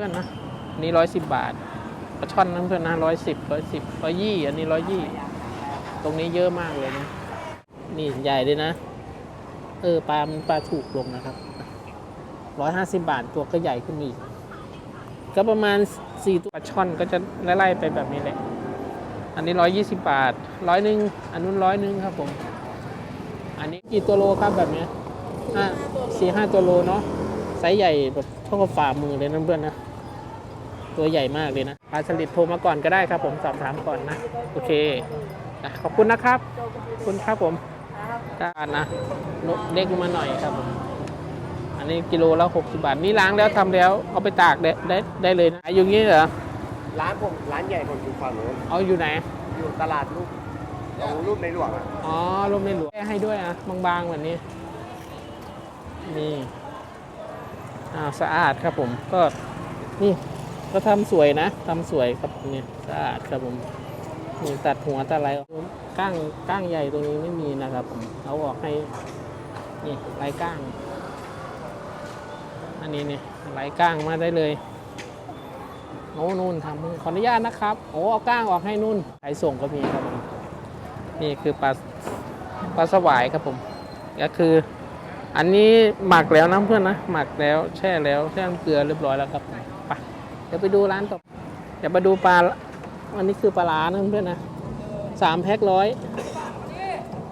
พื่อนนะอันนี้ร้อยสิบบาทปลาช่อนนะเพื่อนนะร้อยสิบร้อยสิบร้อยยี่อันนี้ร้อยยี่ตรงนี้เยอะมากเลยนะ นี่ใหญ่เลยนะ เออปลามันปลาถูกลงนะครับร้อยห้าสิบบาทตัวก็ใหญ่ขึ้นมาอีก ก็ประมาณสี่ตัวปลาช่อนก็จะไล่ๆไปแบบนี้แหละอันนี้ร้อยยี่สิบบาทร้อยหนึ่งอันนู้นร้อยหนึ่งครับผม อันนี้กี่ตัวโลครับแบบนี้ห้าสี่ห้าตัวโลเนาะไซส์ใหญ่แบบเท่ากับฝ่ามือเลยนะเพื่อนนะ ตัวใหญ่มากเลยนะปลาสลิดโทรมาก่อนก็ได้ครับ ผมสอบถามก่อนนะ โอเคอะขอบคุณนะครับขอบคุณครับผมการนะนกเล็กลงมาหน่อยครับผมอันนี้กิโลละหกสิบาท นี่ล้างแล้วทำแล้วเอาไปตากได้ได้ได้เลยนะอยู่งี้เหรอร้านผมร้านใหญ่ผมอยู่ฝั่งโน้นเอาอยู่ไหน อยู่ตลาดรูปตรงรูปในหลวงอะอ๋อร่มในหลวงให้ด้วยอะบางๆแบบนี้นี่อ่าสะอาดครับผมก็นี่ ก็ทำสวยนะทำสวยครับเนี่ยสะอาดครับผมนี่ตัดหัวตัดอะไรก้างก้างใหญ่ตรงนี้ไม่มีนะครับผมเอาออกให้นี่ลายก้าง อันนี้เนี่ลายก้างมาได้เลยโอ้นู่นทำขออนุญาตนะครับโอ้เอาก้างออกให้นู่นขายส่งก็มีครับผมนี่คือปลาปลาสวายครับผมก็คืออันนี้หมักแล้วนะเพื่อนนะหมักแล้วแช่แล้วแช่น้ำเกลือเรียบร้อยแล้วครับไป เดี๋ยวไปดูร้านต่อเดี๋ยวไปดูปลา อันนี้คือปลาล้านะเพื่อนนะสามแพ็คร้อย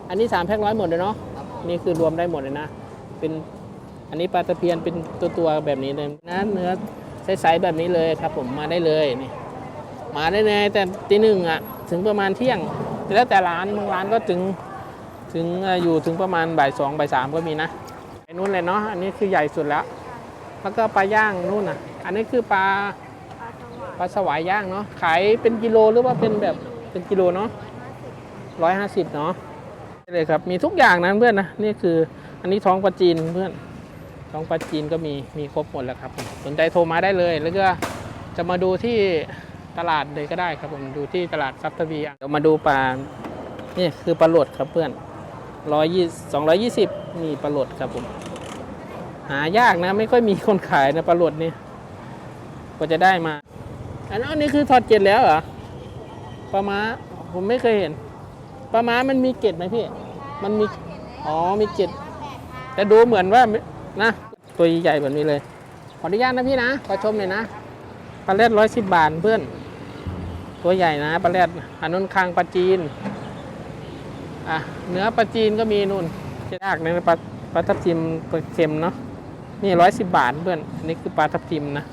อันนี้สามแพ็คร้อยหมดเลยเนาะ นี่คือรวมได้หมดเลยนะ เป็นอันนี้ปลาตะเพียนเป็นตัวตัวแบบนี้เลยนะเนื้อใสๆแบบนี้เลยครับ ผมมาได้เลยนี่ มาได้เลยแต่ตีหนึ่งอะ ถึงประมาณเที่ยง แล้วแต่ร้านบางร้านก็ถึงถึงอยู่ถึงประมาณบ่ายสองบ่ายสามก็มีนะไอ้นู่นเลยเนาะอันนี้คือใหญ่สุดแล้ว แล้วก็ปลาย่างนู่นอะ อันนี้คือปลา ปลาสวายย่างเนาะขายเป็นกิโลหรือว่าเป็นแบบเป็นกิโลเนาะร้อยห้าสิบเนาะเลยครับมีทุกอย่างนะเพื่อนนะนี่คืออันนี้ท้องปลาจีนเพื่อนท้องปลาจีนก็มีมีครบหมดแล้วครับสนใจโทรมาได้เลย แล้วก็จะมาดูที่ตลาดเลยก็ได้ครับผมดูที่ตลาดซับทวีเดี๋ยวมาดูปลานี่คือปลาโหลดครับเพื่อนร้อยยี่สองร้อยยี่สิบนี่ปลาโหลดครับผมหายากนะ ไม่ค่อยมีคนขายนะปลาโหลดนี่กว่าจะได้มา อันนั้คือทอดเกล็ดแล้วเหรอปลาม้าผมไม่เคยเห็นปลาม้ามันมีเกล็ดไหมพี่ มันมีอ๋อมีเกล็ดแต่ดูเหมือนว่านะตัวใหญ่แบบนี้เลย ขออนุญาตนะพี่นะขอชมหน่อยนะปลาเล็ดร้อยสิบบาทเพื่อน ตัวใหญ่นะปลาเล็ดอันนู้นคางปลาจีนอะเนื้อปลาจีนก็มีนู่นจะยากนะปลาปลาทับทิมปลาเค็มเนาะนี่ร้อยสิบบาทเพื่อนอันนี้คือปลาทับทิมนะ